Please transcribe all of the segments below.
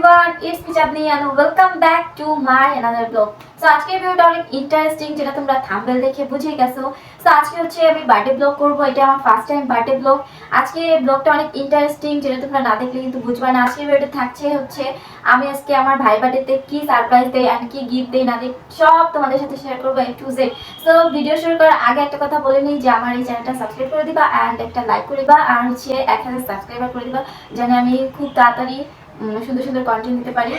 Everyone it's Chandni and welcome back to my another blog so আজকের ভিডিওটা অনেক interesting যেটা তোমরা থাম্বনেল দেখে বুঝে গেছো। সো আজকে হচ্ছে আমি বার্থডে ব্লগ করব, এটা আমার ফার্স্ট টাইম বার্থডে ব্লগ আজকে ব্লগটা অনেক ইন্টারেস্টিং যেটা তোমরা না দেখলে কিন্তু বুঝবে না। আজকের ভিডিওটা থাকছে হচ্ছে, আমি আজকে আমার ভাই বার্থডেতে কি সারপ্রাইজ দেই অ্যান্ড কি গিফট দেই না দিই সব তোমাদের সাথে শেয়ার করব A to Z so video শুরু করার আগে একটা কথা বলে নিই যে আমার এই চ্যানেলটা সাবস্ক্রাইব করে দিবা অ্যান্ড একটা লাইক করে দিবা, আর হচ্ছে এক হাজার সাবস্ক্রাইবার করে দিবা, যেন আমি খুব তাড়াতাড়ি সুন্দর সুন্দর কন্টেন্ট দিতে পারি।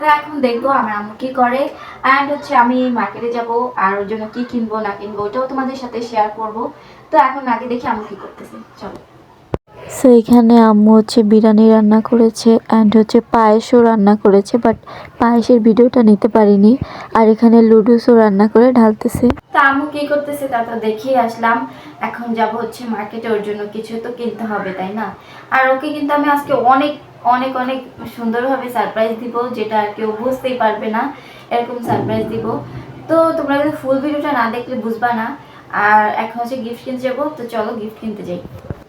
তো এখন দেখব আমার আম্মু কি করে। অ্যান্ড হচ্ছে আমি মার্কেটে যাব আর ওর জন্য কি কিনবো না কিনবো ওটাও তোমাদের সাথে শেয়ার করব। তো এখন আগে দেখি আম্মু কি করতেছে। চলো। সো এখানে আম্মু হচ্ছে বিরিয়ানি রান্না করেছে অ্যান্ড হচ্ছে পায়েসও রান্না করেছে বাট পায়েসের ভিডিওটা নিতে পারিনি। আর এখানে লুডুসও রান্না করে ঢালতেছে। তো আম্মু কি করতেছে তা তো দেখেই আসলাম। এখন যাব হচ্ছে মার্কেটে ওর জন্য কিছু তো কিনতে হবে তাই না? আর ওকে কিন্তু আমি আজকে অনেক অনেক অনেক সুন্দরভাবে সারপ্রাইজ দিব, যেটা আর কেউ বুঝতেই পারবে না, এরকম সারপ্রাইজ দিব। তো তোমরা কিন্তু ফুল ভিডিওটা না দেখলে বুঝবা না। আর এখন হচ্ছে গিফট কিনতে যাব, তো চলো গিফট কিনতে যাই।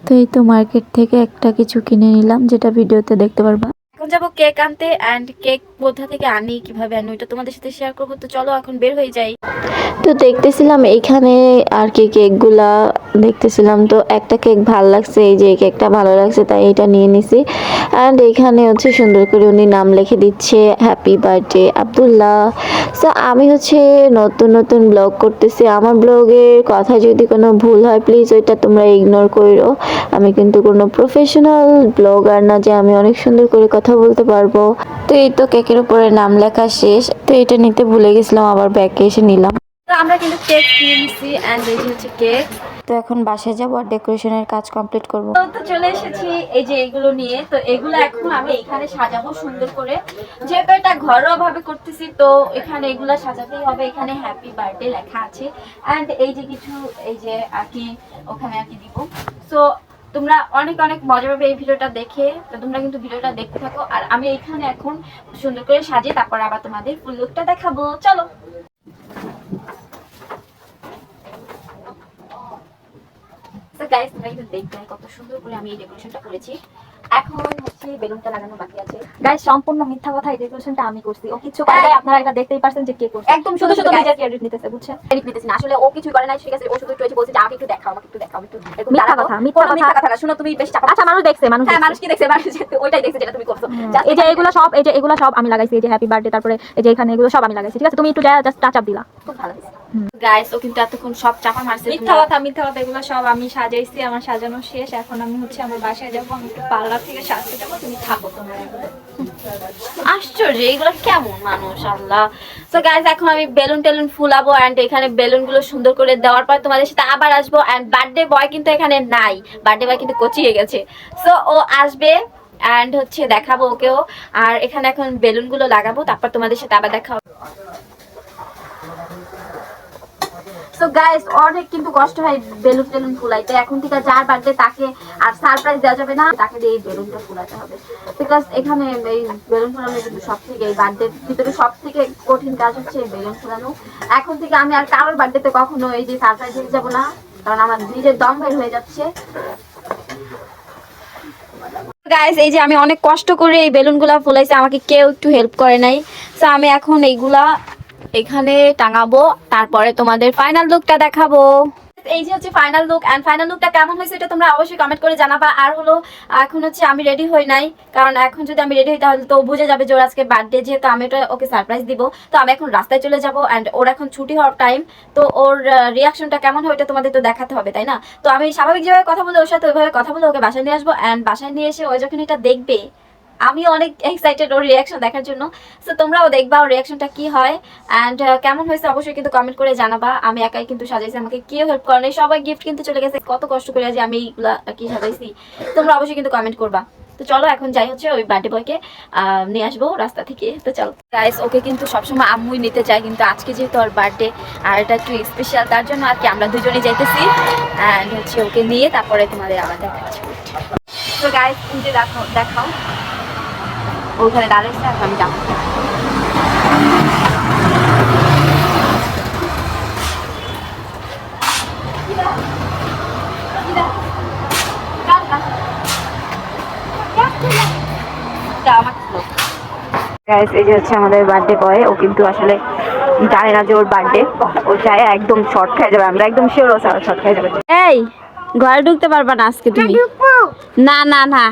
তো এই তো মার্কেট থেকে একটা কিছু কিনে নিলাম, যেটা ভিডিওতে দেখতে পারবা। যাব কেক আনতে অ্যান্ড কেক কোথা থেকে আনি কীভাবে আনি ওইটা তোমাদের সাথে শেয়ার করব। তো চলো এখন বের হয়ে যাই। তো দেখতেছিলাম এইখানে আর কি কেকগুলা দেখতেছিলাম। তো একটা কেক ভালো লাগছে, এই যে কেকটা ভালো লাগছে, তাই এটা নিয়ে নিছি। অ্যান্ড এখানে হচ্ছে সুন্দর করে উনি নাম লিখে দিচ্ছে হ্যাপি বার্থডে আবদুল্লাহ সো আমি হচ্ছে নতুন নতুন ব্লগ করতেছি। আমার ব্লগের কথা যদি কোনো ভুল হয় প্লিজ ওইটা তোমরা ইগনোর করো আমি কিন্তু কোনো প্রফেশনাল ব্লগার না যে আমি অনেক সুন্দর করে কথা বলতে পারব। তো এই তো কেকের উপরে নাম লেখা শেষ। তো এটা নিতে ভুলে গেছিলাম, আবার ব্যাগে এসে নিলাম। তো আমরা কিন্তু কেক কিনে নিছি অ্যান্ড এই হচ্ছে কেক তো এখন বাসায় যাব আর ডেকোরেশনের কাজ কমপ্লিট করব। তো তো চলে এসেছি এই যে এগুলো নিয়ে। তো এগুলো এখন আমি এখানে সাজাবো সুন্দর করে। যেহেতু এটা ঘরোয়া ভাবে করতেছি তো এখানে এগুলো সাজাতেই হবে। এখানে হ্যাপি বার্থডে লেখা আছে। অ্যান্ড এই যে কিছু এই যে আর কি ওখানে আর কি দিব। সো তোমরা অনেক অনেক মজা পাবে এই ভিডিওটা দেখে। তো তোমরা কিন্তু ভিডিওটা দেখতে থাকো। আর আমি এখানে এখন সুন্দর করে সাজিয়ে তারপর আবার তোমাদের ফুল লুকটা দেখাবো। চলো! গাইস তোমরা কিন্তু দেখবে কত সুন্দর করে আমি এই ডেকোরেশনটা করেছি। এখন হচ্ছে বেলুনটা লাগানো বাকি আছে। গাইস সম্পূর্ণ মিথ্যা কথা এই ডেকোরেশনটা আমি করছি। ও কিছু করে নাই আপনারা এটা দেখতেই পারছেন যে কে করছে। একদম শুধু শুধু নিজের ক্রেডিট নিতেছে বুঝছেন? এডিট নিতেছি না। আসলে ও কিছুই করে নাই ঠিক আছে? ও শুধু একটু বলছে যে আমাকে একটু দেখাও আমাকে একটু দেখাও একটু এরকম মিথ্যা কথা, মিথ্যা কথা। মিথ্যা কথা। না। শুনো তুমি বেশ চাপা। আচ্ছা মানুষ দেখছে মানুষ হ্যাঁ মানুষ কি দেখছে? মানুষ ওইটাই দেখছে যেটা তুমি করছ। এই যে এগুলো সব এই যে এগুলো সব আমি লাগাইছি এই যে হ্যাপি বার্থডে তারপরে এই যে এখানে এগুলো সব আমি লাগাইছি ঠিক আছে? তুমি একটু জাস্ট টাচ আপ দিলা। খুব ভালো গাইস ও কিন্তু এতক্ষণ সব চাপা মারছে। মিথ্যা কথা মিথ্যা কথা এগুলো সব আমি সাজাইছি আমার সাজানো শেষ। এখন আমি হচ্ছে আমার বাসায় যাব আমি একটু পার্লার আশ্চর্য, এগুলো কেমন মানুষ, আল্লাহ। সো গাইস এখন আমি বেলুন টেলুন ফুলাবো এন্ড এখানে বেলুনগুলো সুন্দর করে দেওয়ার পর তোমাদের সাথে আবার আসব এন্ড বার্থডে বয় কিন্তু এখানে নাই বার্থডে বয় কিন্তু কোচিয়ে গেছে। সো ও আসবে অ্যান্ড হচ্ছে দেখাবো ওকেও। আর এখানে এখন বেলুনগুলো লাগাবো, তারপর তোমাদের সাথে আবার দেখা সো গাইস অনেক কিন্তু কষ্ট হয় বেলুন টেলুন ফুলাইতে। এখন থেকে যার বার্থডে তাকে আর সারপ্রাইজ দেওয়া যাবে না, তাকে দিয়ে এই বেলুনটা ফুলাতে হবে। বিকজ এখানে এই বেলুন ফুলানো কিন্তু সব থেকে এই বার্থডে ভিতরে সব থেকে কঠিন কাজ হচ্ছে এই বেলুন ফুলানো। এখন থেকে আমি আর কারোর বার্থডেতে কখনো এই যে সারপ্রাইজ দিতে যাব না, কারণ আমার নিজের দম বের হয়ে যাচ্ছে। গাইস এই যে আমি অনেক কষ্ট করে এই বেলুনগুলা ফুলাইছি, আমাকে কেউ একটু হেল্প করে নাই। সো আমি এখন এইগুলা এখানে টাঙাবো, তারপরে তোমাদের ফাইনাল লুকটা দেখাবো। এই যে হচ্ছে ফাইনাল লুক এন্ড ফাইনাল লুকটা কেমন হয়েছে এটা তোমরা অবশ্যই কমেন্ট করে জানাবা। আর হলো, এখন হচ্ছে আমি রেডি হই নাই, কারণ এখন যদি আমি রেডি হই তাহলে তো বুঝে যাবে যে ওর আজকে বার্থডে যেহেতু আমি ওটা ওকে সারপ্রাইজ দিব। তো আমি এখন রাস্তায় চলে যাব এন্ড ওর এখন ছুটি হওয়ার টাইম তো ওর রিয়াকশনটা কেমন হয় ওটা তোমাদের তো দেখাতে হবে, তাই না? তো আমি স্বাভাবিক যেভাবে কথা বলে ওর সাথে ওইভাবে কথা বলে ওকে বাসায় নিয়ে আসব। এন্ড বাসায় নিয়ে এসে ও যখন এটা দেখবে আমি অনেক এক্সাইটেড ওর রিয়াকশন দেখার জন্য। সো তোমরাও দেখবা ওর রিয়াকশনটা কি হয়। অ্যান্ড কেমন হয়েছে অবশ্যই কিন্তু কমেন্ট করে জানাবা। আমি একাই কিন্তু সাজাইছি, আমাকে কেউ হেল্প করে নাই। সবাই গিফট কিন্তু চলে গেছে। কত কষ্ট করে যে আমি এইগুলা কি সাজাইছি। তোমরা অবশ্যই কিন্তু কমেন্ট করবা। তো চলো, এখন যাই হচ্ছে ওই বার্থডে বয়কে নিয়ে আসব রাস্তা থেকে। তো চলো। গাইস ওকে কিন্তু সবসময় আম্মুই নিতে চাই কিন্তু আজকে যেহেতু ওর বার্থডে, আর এটা একটু স্পেশাল তার জন্য আর কি আমরা দুজনেই যাইতেছি। অ্যান্ড হচ্ছে ওকে নিয়ে তারপরে তোমাদের আবার দেখাচ্ছি। তো গাইস দেখো, দেখাও। ওখানে দাঁড়িয়েছে এখন আমি যাব গাইস এই যে হচ্ছে আমাদের বার্থডে বয় ও কিন্তু আসলে জানে না যে ওর বার্থডে ও চায় একদম শর্ট খেয়ে যাবে আমরা একদম শিওর ও শর্ট খেয়ে যাবে। এই ঘরে ঢুকতে পারবা না আজকে তুমি। না না না।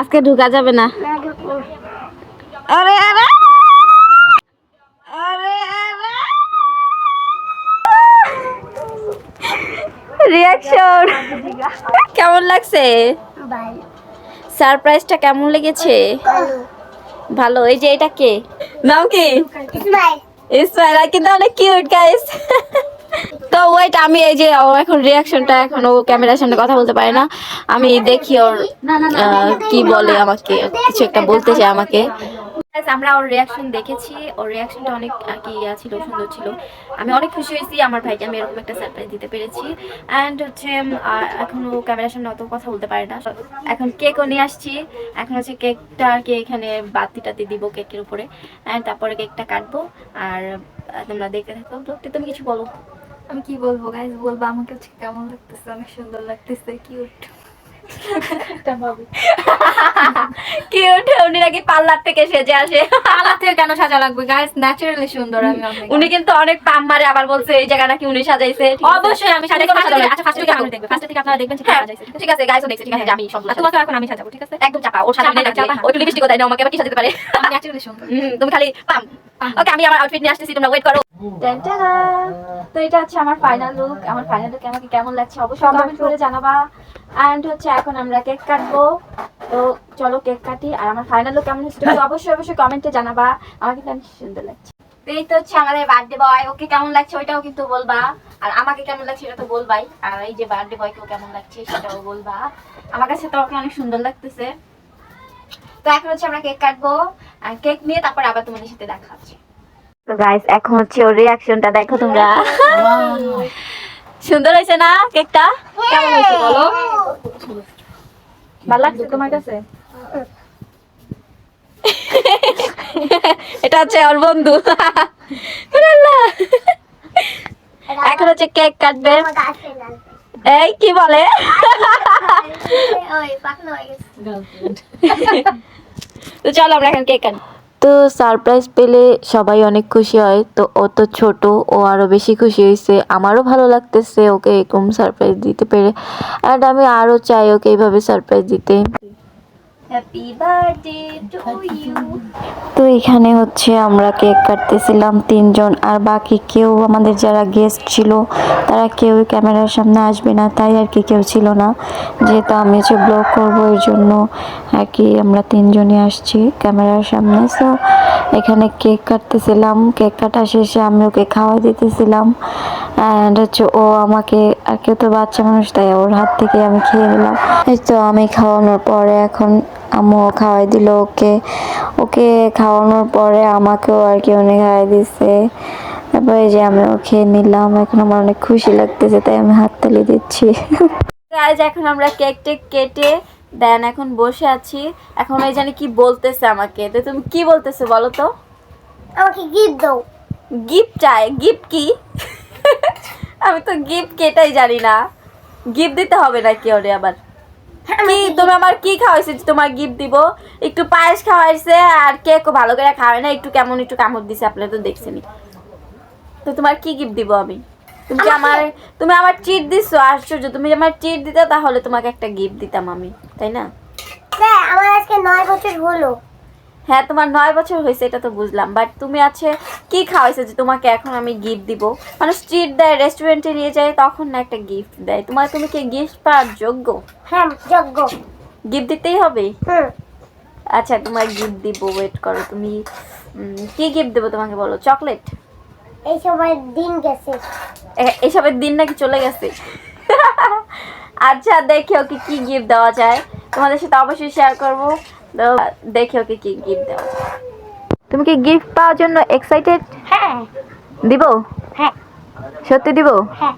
আজকে ঢুকা যাবে না। আরে আরে। আরে আরে। রিয়াকশন কেমন লাগছে? সারপ্রাইজটা কেমন লেগেছে? ভালো। এই যে এটা কে? নাম কি? ইসমাইল। কিন্তু অনেক কিউট গাইস তো ওয়েট আমি এই যে ও এখন রিয়াকশনটা এখন ও ক্যামেরার সামনে কথা বলতে পারে না। আমি দেখি ওর কি বলে আমাকে কিছু একটা বলতে চায় আমাকে। আমরা ওর রিয়াকশন দেখেছি। ওর রিয়াকশনটা অনেক আর কি ইয়া ছিল সুন্দর ছিল। আমি অনেক খুশি হয়েছি আমার ভাইকে আমি এরকম একটা সারপ্রাইজ দিতে পেরেছি। অ্যান্ড হচ্ছে উম, আর এখন ও ক্যামেরার সামনে অত কথা বলতে পারে না। এখন কেকও নিয়ে আসছি। এখন হচ্ছে কেকটা আর কি এখানে বাতি টাতি দিব কেকের উপরে। অ্যান্ড তারপরে কেকটা কাটবো। আর তোমরা দেখতে থাকো। ব্লগটি তুমি কিছু বলো। আমি কি বলব গাইজ বলব আমাকে হচ্ছে কেমন লাগতেছে? অনেক সুন্দর লাগতেছে কিউট কিউট উনি নাকি পার্লার থেকে সেজে আসে। আলাদা থেকে কেন সাজা লাগবে গাইজ ন্যাচারালি সুন্দর আমি উনি কিন্তু অনেক পাম মারে আবার বলছে এই জায়গা নাকি উনি সাজাইছে? অবশ্যই আমি সাজাই আচ্ছা ফার্স্ট থেকে ফার্স্ট থেকে আপনারা দেখবেন হ্যাঁ, ঠিক আছে? দেখছে ঠিক আছে আমি সব আর তোমাকে এখন আমি সাজাবো ঠিক আছে? একদম চাপা ওর সাজানো চাপা, চাপা। ও একটু লিপস্টিকও না আমাকে আবার কি সাজাতে পারে? ন্যাচারালি সুন্দর। তুমি খালি পাম ওকে আমি আমার আউটফিট নিয়ে আসতেছি তোমরা ওয়েট করো। তো এটা হচ্ছে আমার ফাইনাল লুক আমার ফাইনাল লুক আমাকে কেমন লাগছে? অবশ্যই কমেন্ট করে। জানাবা। এন্ড হচ্ছে এখন আমরা কেক কাটবো। তো চলো কেক কাটি আর আমার ফাইনাল লুক কেমন হচ্ছে তুমি অবশ্যই অবশ্যই কমেন্টে জানাবা। আমার কিন্তু অনেক সুন্দর লাগছে। এই তো হচ্ছে আমাদের বার্থডে বয় ওকে কেমন লাগছে ওইটাও কিন্তু বলবা। আর আমাকে কেমন লাগছে সেটা তো বলবাই। আর এই যে বার্থডে বয়কেও কেমন লাগছে সেটাও বলবা। আমার কাছে তো ওকে অনেক সুন্দর লাগতেছে। তো এখন হচ্ছে আমরা কেক কাটবো। আর কেক নিয়ে তারপর আবার তোমাদের সাথে দেখা হচ্ছে। তো গাইস এখন হচ্ছে ওর রিয়াকশনটা দেখো তোমরা। সুন্দর হয়েছে না কেকটা? কেমন হয়েছে বলো? ভালো লাগছে তোমার কাছে? এটা হচ্ছে ওর বন্ধু। এখন হচ্ছে কেক কাটবে। এই কি বলে? তো চলো আমরা এখন কেক কাটবো তো সারপ্রাইজ পেলে সবাই অনেক খুশি হয়। তো ও তো ছোট, ও আরও বেশি খুশি হয়েছে। আমারও ভালো লাগতেছে ওকে এরকম সারপ্রাইজ দিতে পেরে। অ্যান্ড আমি আরও চাই ওকে এইভাবে সারপ্রাইজ দিতে। হ্যাপি তো এখানে হচ্ছে আমরা কেক কাটতেছিলাম তিনজন, আর বাকি কেউ আমাদের যারা গেস্ট ছিল, তারা কেউ ক্যামেরার সামনে আসবে না, তাই আর কি কেউ ছিল না। যেহেতু আমি হচ্ছে ব্লগ করব এর জন্য আর কি আমরা তিনজনই আসছি ক্যামেরার সামনে। সো এখানে কেক কাটতেছিলাম, কেক কাটা শেষে আমি ওকে খাওয়া দিতেছিলাম। অ্যান্ড হচ্ছে ও আমাকে, আর কেউ তো বাচ্চা মানুষ, তাই ওর হাত থেকে আমি খেয়ে নিলাম। এই তো আমি খাওয়ানোর পরে এখন আম্মু খাওয়াই দিল ওকে। ওকে খাওয়ানোর পরে আমাকেও আর কি অনেক খাওয়াই দিছে। তারপরে এই যে আমিও খেয়ে নিলাম। এখন আমার অনেক খুশি লাগতেছে তাই আমি হাততালি দিচ্ছি। গাইজ এখন আমরা কেক টেক কেটে দেন এখন বসে আছি। এখন ওই জানি কি বলতেছে আমাকে। তো তুমি কি বলতেছে বলো তো? আমাকে গিফট দাও। গিফট চাই। গিফট কি? আমি তো গিফট কেটাই জানি না। গিফট দিতে হবে নাকি ওরে আবার? কি তুমি আমার কি খাওয়াইছে যে তোমার গিফট দিব? একটু পায়েস খাওয়াইছে আর কেকও ভালো করে খাওয়াই না একটু কেমন একটু কামড় দিছে আপনারা তো দেখছেনই তো তোমার কি গিফট দিব আমি? তুমি আমার তুমি আমার চিট দিছো আশ্চর্য। তুমি আমার চিট দিতে তাহলে তোমাকে একটা গিফট দিতাম আমি তাই না? হ্যাঁ আমার আজকে নয় বছর হলো। হ্যাঁ তোমার নয় বছর হয়েছে এটা তো বুঝলাম। বাট তুমি আছে কি খাওয়াইছে যে তোমাকে এখন আমি গিফট দিব? মানুষ ট্রিট দেয় রেস্টুরেন্টে নিয়ে যায় তখন না একটা গিফট দেয়। তোমার তুমি কি গিফট পাওয়ার যোগ্য? হ্যাঁ যজ্ঞ গিফট দিতেই হবে? হুম। আচ্ছা তোমার গিফট দিব ওয়েট করো তুমি কি গিফট দেবো তোমাকে বলো? চকলেট এই সময় দিন গেছে। এসবের দিন নাকি চলে গেছে? আচ্ছা দেখে ওকে কি গিফট দেওয়া যায়। তোমাদের সাথে অবশ্যই শেয়ার করব। দেখে ওকে কি গিফট দেওয়া যায়। তুমি কি গিফট পাওয়ার জন্য এক্সাইটেড হ্যাঁ। দিব? হ্যাঁ। সত্যি দিব? হ্যাঁ।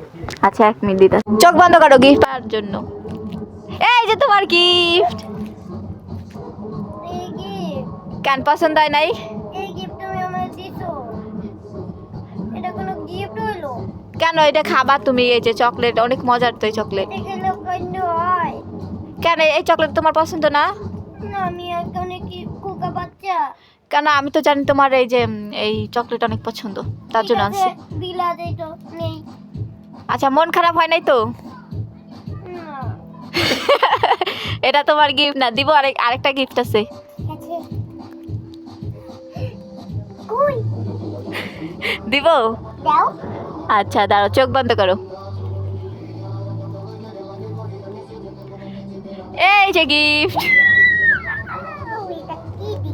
আচ্ছা এক মিনিট দিতে। চোখ বন্ধ করো গিফট পাওয়ার জন্য। এই যে তোমার গিফট কেন পছন্দ হয় নাই? কোনো গিফট হলো কেন এটা খাবা তুমি? এই যে চকলেট অনেক মজার তো এই চকলেট হয়। কেন এই চকলেট তোমার পছন্দ না? না আমি এখন কি কুকা বাচ্চা। কেন আমি তো জানি তোমার এই যে এই চকলেট অনেক পছন্দ তার জন্য আনছি। বিলা তো নেই। আচ্ছা মন খারাপ হয় নাই তো? এটা তোমার গিফট না দিব আরেক আরেকটা গিফট আছে। আছে। দিব? আচ্ছা দাঁড়াও চোখ বন্ধ করো। এই যে গিফট ও, এটা কি দেখি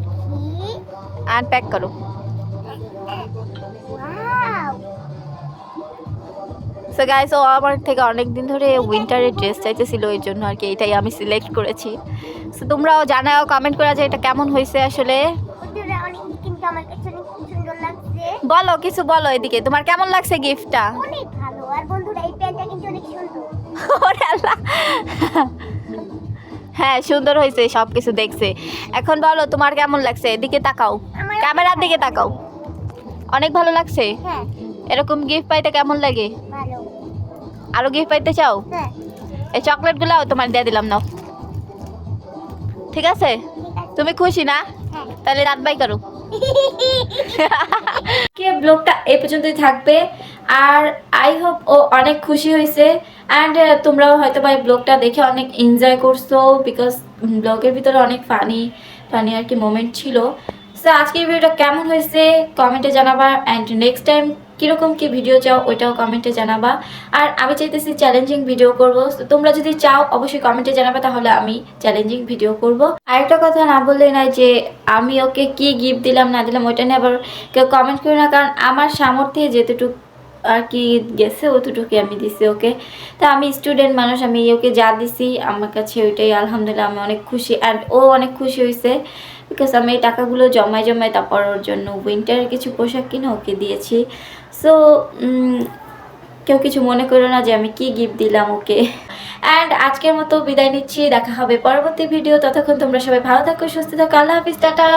আনপ্যাক করো। সো গাইস ও আমার থেকে অনেক দিন ধরে উইন্টারের ড্রেস চাইতেছিল এই জন্য আর কি এটাই আমি সিলেক্ট করেছি। সো তোমরাও জানাও কমেন্ট করা যে এটা কেমন হয়েছে আসলে। বলো কিছু বলো এদিকে তোমার কেমন লাগছে গিফটটা অনেক ভালো। আর বন্ধুরা এই প্যান্টটা কিন্তু অনেক সুন্দর। হ্যাঁ সুন্দর হয়েছে সব কিছু দেখছে। এখন বলো তোমার কেমন লাগছে? এদিকে তাকাও। ক্যামেরার দিকে তাকাও। অনেক ভালো লাগছে? হ্যাঁ। এরকম গিফট পাইতে কেমন লাগে? আরও গিফট পাইতে চাও? এই এই চকলেটগুলোও তোমার দিয়ে দিলাম নাও। ঠিক আছে। তুমি খুশি না? হ্যাঁ। তাহলে রাত বাই করো। ব্লগটা এই পর্যন্তই থাকবে। আর আই হোপ ও অনেক খুশি হয়েছে। অ্যান্ড তোমরাও হয়তো বা এই ব্লগটা দেখে অনেক এনজয় করছ বিকজ ব্লগের ভিতরে অনেক ফানি ফানি আর কি মোমেন্ট ছিল। সো আজকের ভিডিওটা কেমন হয়েছে? কমেন্টে জানাবার অ্যান্ড নেক্সট টাইম কীরকম কি ভিডিও চাও, ওইটাও কমেন্টে জানাবা। আর আমি চাইতেছি চ্যালেঞ্জিং ভিডিও করব। তোমরা যদি চাও, অবশ্যই কমেন্টে জানাবে, তাহলে আমি চ্যালেঞ্জিং ভিডিও করব। আরেকটা কথা না বললে না যে, আমি ওকে কি গিফট দিলাম, না দিলাম, ওইটা নিয়ে আবার কেউ কমেন্ট করি না, কারণ আমার সামর্থ্যে যেতটুকু আর কি গেছে, অতটুকুই আমি দিছি ওকে। তা আমি স্টুডেন্ট মানুষ, আমি ওকে যা দিছি, আমার কাছে ওইটাই, আলহামদুলিল্লাহ, আমি অনেক খুশি। অ্যান্ড ও অনেক খুশি হয়েছে বিকজ আমি এই টাকাগুলো জমায় জমায় তারপর ওর জন্য উইন্টারের কিছু পোশাক কিনে ওকে দিয়েছি। সো কেউ কিছু মনে করো না যে আমি কি গিফট দিলাম ওকে। অ্যান্ড আজকের মতো বিদায় নিচ্ছি, দেখা হবে পরবর্তী ভিডিও ততক্ষণ তোমরা সবাই ভালো থাকো, সুস্থ থাকো। আল্লাহ হাফিজ, টাটা।